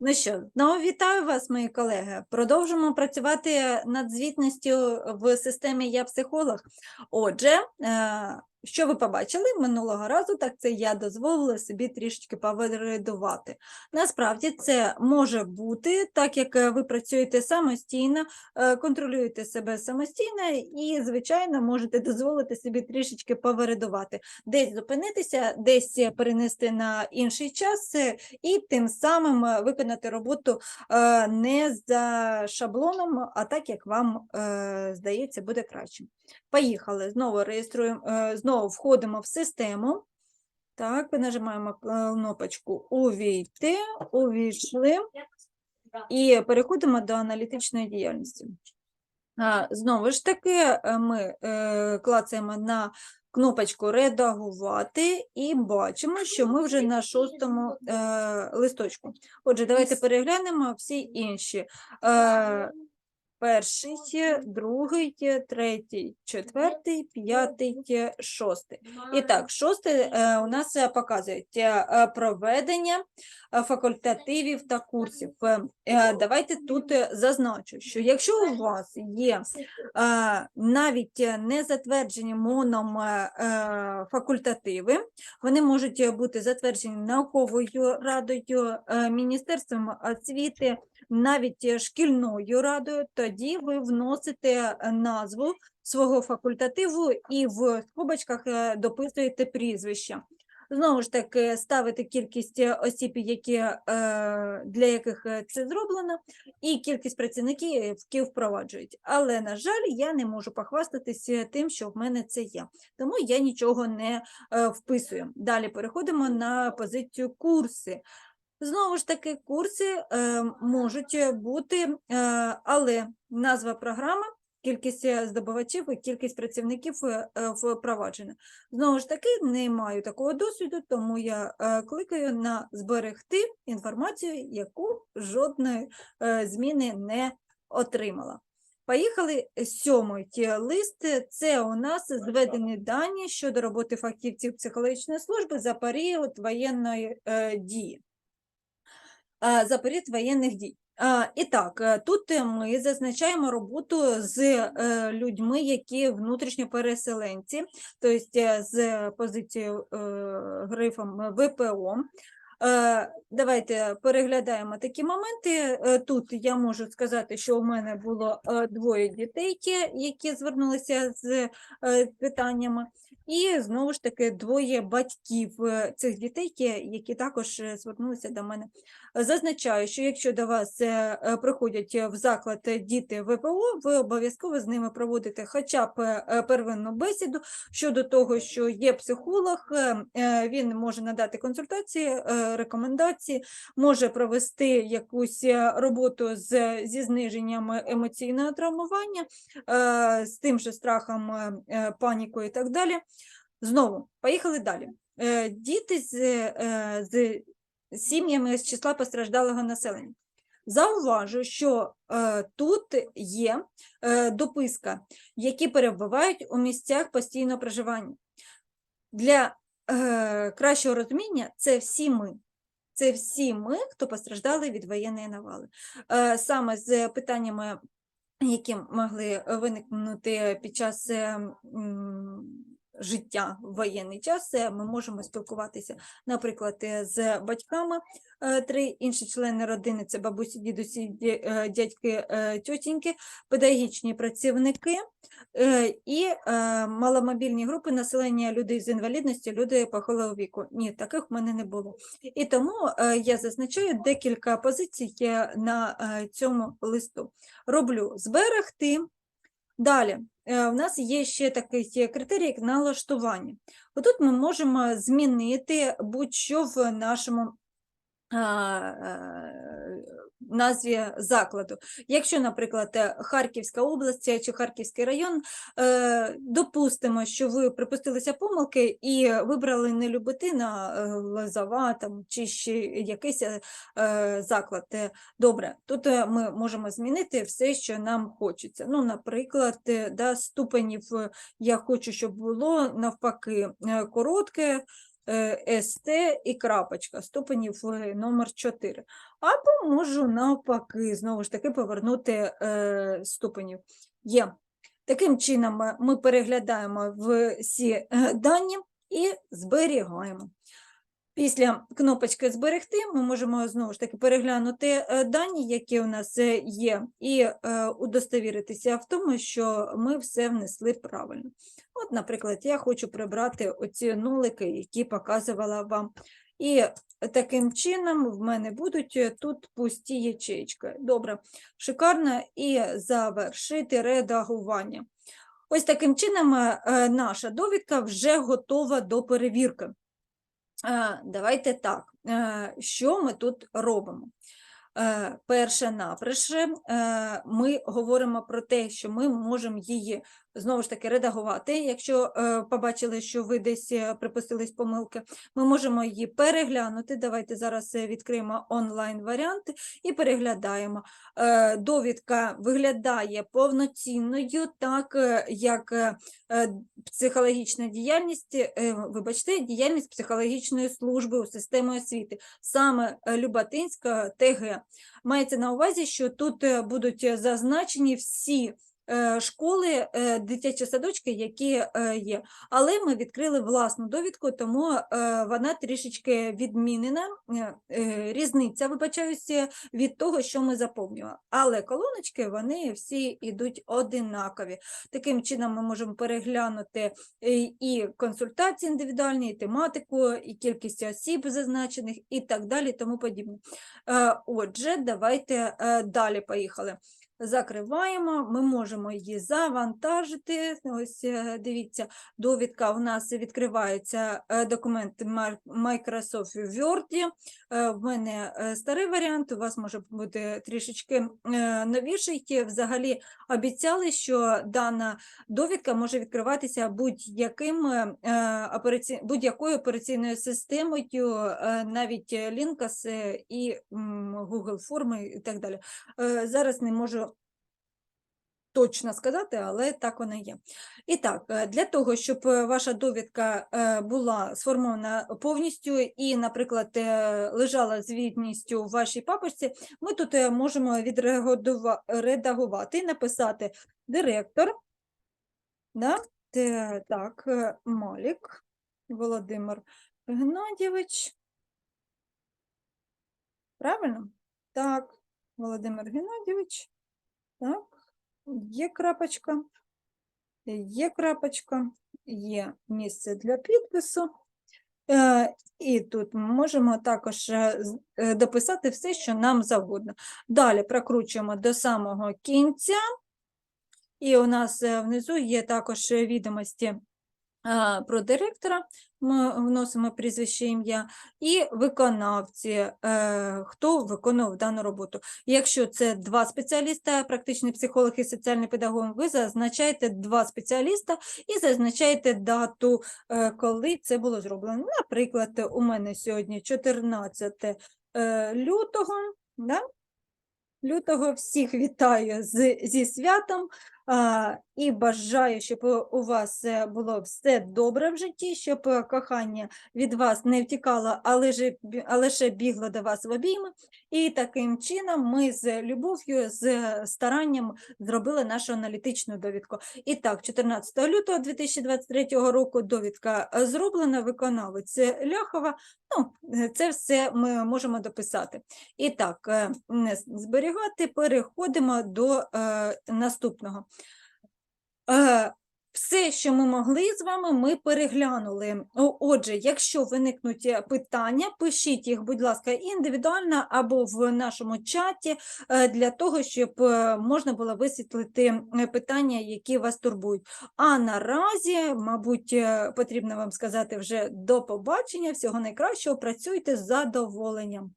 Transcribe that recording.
Ну що, знову вітаю вас, мої колеги. Продовжимо працювати над звітністю в системі Я психолог. Отже, е, що ви побачили минулого разу, так це я дозволила собі трішечки повередувати. Насправді це може бути, так як е, ви працюєте самостійно, е, контролюєте себе самостійно і, звичайно, можете дозволити собі трішечки повередувати, десь зупинитися, десь перенести на інший час е, і тим самим виконати роботу не за шаблоном, а так, як вам здається, буде краще. Поїхали. Знову реєструємо, е, знову входимо в систему. Так, нажимаємо кнопочку Увійти, увійшли і переходимо до аналітичної діяльності. Знову ж таки, е, ми е, клацаємо на кнопочку Редагувати і бачимо, що ми вже на шостому е, листочку. Отже, давайте переглянемо всі інші. Перший, другий, третій, четвертий, п'ятий, шостий. І так, шостий е, у нас е, показують е, проведення факультативів та курсів. Давайте тут зазначу, що якщо у вас є навіть не затверджені МОНом факультативи, вони можуть бути затверджені науковою радою, Міністерством освіти, навіть е, шкільною радою, тоді ви вносите е, назву свого факультативу і в скобочках е, дописуєте прізвище. Знову ж таки, ставите кількість осіб, які, для яких це зроблено, і кількість працівників, які впроваджують. Але, на жаль, я не можу похвастатися тим, що в мене це є. Тому я нічого не вписую. Далі переходимо на позицію курси. Знову ж таки, курси е, можуть бути, е, але назва програми, кількість е, здобувачів і кількість працівників е, е, впроваджена. Знову ж таки, не маю такого досвіду, тому я е, кликаю на зберегти інформацію, яку жодної е, зміни не отримала. Поїхали сьомий ті лист. Це у нас зведені дані щодо роботи фахівців психологічної служби за період воєнної е, дії за період воєнних дій. І так, е, тут е, ми зазначаємо роботу з е, людьми, які внутрішньо переселенці, тобто з позицією грифом ВПО. Е, Давайте переглядаємо такі моменти. Е, Тут я можу сказати, що у мене було е, двоє дітей, які звернулися з питаннями, і знову ж таки двоє батьків цих дітей, які також звернулися до мене. Зазначаю, що якщо до вас приходять в заклад діти ВПО, ви обов'язково з ними проводите хоча б первинну бесіду щодо того, що є психолог, він може надати консультації, рекомендації, може провести якусь е, роботу з, зі зниженням емоційного травмування, е, з тим же страхом, е, панікою і так далі. Знову, поїхали далі. Діти з, з сім'ями з числа постраждалого населення. Зауважу, що е, тут є е, дописка, які перебувають у місцях постійного проживання. Для е, кращого розуміння це всі ми. Це всі ми, хто постраждали від воєнної навали. Е, саме з питаннями, які могли виникнути під час е, м, життя в воєнний час, ми можемо спілкуватися, наприклад, е, з батьками, е, три інші члени родини це бабусі, дідусі, е, дядьки, тьотіньки, педагогічні працівники і маломобільні групи населення людей з інвалідністю, люди похилого віку. Ні, таких в мене не було. І тому я зазначаю декілька позицій на цьому листу. Роблю зберегти. Далі, в нас є ще такий критерій як налаштування. Отут ми можемо змінити будь-що в нашому е, назві закладу. Якщо, наприклад, е, Харківська область чи Харківський район, е, допустимо, що ви припустилися помилки і вибрали не Люботина, е, Лозова там, чи ще якийсь е, заклад. Е, Добре, тут е, ми можемо змінити все, що нам хочеться. Ну, наприклад, е, да, ступенів е, я хочу, щоб було навпаки е, коротке, е, СТ і крапочка, ступенів е, номер 4. Або можу навпаки, знову ж таки, повернути е, ступенів. Є. Таким чином е, ми переглядаємо всі е, дані і зберігаємо. Після кнопочки Зберегти ми можемо знову ж таки переглянути е, дані, які у нас е, є, і е, удостовіритися в тому, що ми все внесли правильно. От, наприклад, я хочу прибрати оці нулики, які показувала вам. І таким чином в мене будуть тут пусті ячейки. Добре, шикарно. І завершити редагування. Ось таким чином наша довідка вже готова до перевірки. Давайте так, е, що ми тут робимо? Е, Перше наприше, е, ми говоримо про те, що ми можемо її знову ж таки редагувати. Якщо е, побачили, що ви десь е, припустились помилки, ми можемо її переглянути. Давайте зараз е, відкриємо онлайн варіанти і переглядаємо. Довідка виглядає повноцінною, так як психологічна діяльність, вибачте, діяльність психологічної служби у системі освіти, саме Люботинська ТГ. Мається на увазі, що тут будуть зазначені всі школи, е, дитячі садочки, які е, є. Але ми відкрили власну довідку, тому е, вона трішечки відмінена, е, е, різниця, вибачаюся, від того, що ми заповнювали. Але колоночки, вони всі йдуть одинакові. Таким чином ми можемо переглянути е, і консультації індивідуальні, і тематику, і кількість осіб зазначених, і так далі, тому подібне. Е, Отже, давайте е, далі поїхали. Закриваємо, ми можемо її завантажити. Ось е, дивіться, довідка у нас відкривається е, документ Microsoft Word. Е, В мене старий варіант, у вас може бути трішечки новіший. Взагалі обіцяли, що дана довідка може відкриватися будь-яким будь-якою операційною системою, навіть Linux і Google форми і так далі. Зараз не можу точно сказати, але так вона є. І так, е, для того, щоб е, ваша довідка е, була сформована повністю і, наприклад, лежала звітністю в вашій папочці, ми тут можемо відредагува- редагувати і написати директор, да? так, Малік Володимир Геннадійович. Правильно? Так, Володимир Геннадійович. Так, є крапочка, є крапочка, є місце для підпису. Е, І тут ми можемо також е, е, дописати все, що нам завгодно. Далі прокручуємо до самого кінця. І у нас внизу є також відомості про директора, ми вносимо прізвище ім'я, і виконавці, е, хто виконував дану роботу. Якщо це два спеціаліста, практичний психолог і соціальний педагог, ви зазначаєте два спеціаліста і зазначаєте дату, е, коли це було зроблено. Наприклад, у мене сьогодні 14 е, лютого. Да? Лютого всіх вітаю зі святом і бажаю, щоб у- вас е, було все добре в житті, щоб кохання від вас не втікало, а лише, бігло до вас в обійми. І таким чином ми з любов'ю, з е, старанням зробили нашу аналітичну довідку. І так, 14 лютого 2023 року довідка е, зроблена, виконавець Ляхова. Ну, це все ми можемо дописати. І так, зберігати, переходимо до наступного. Е, Все, що ми могли з вами, ми переглянули. Отже, якщо виникнуть е, питання, пишіть їх, будь ласка, індивідуально або в нашому чаті е, для того, щоб можна було висвітлити питання, які вас турбують. А наразі, мабуть, потрібно вам сказати вже до побачення. Всього найкращого. Працюйте з задоволенням.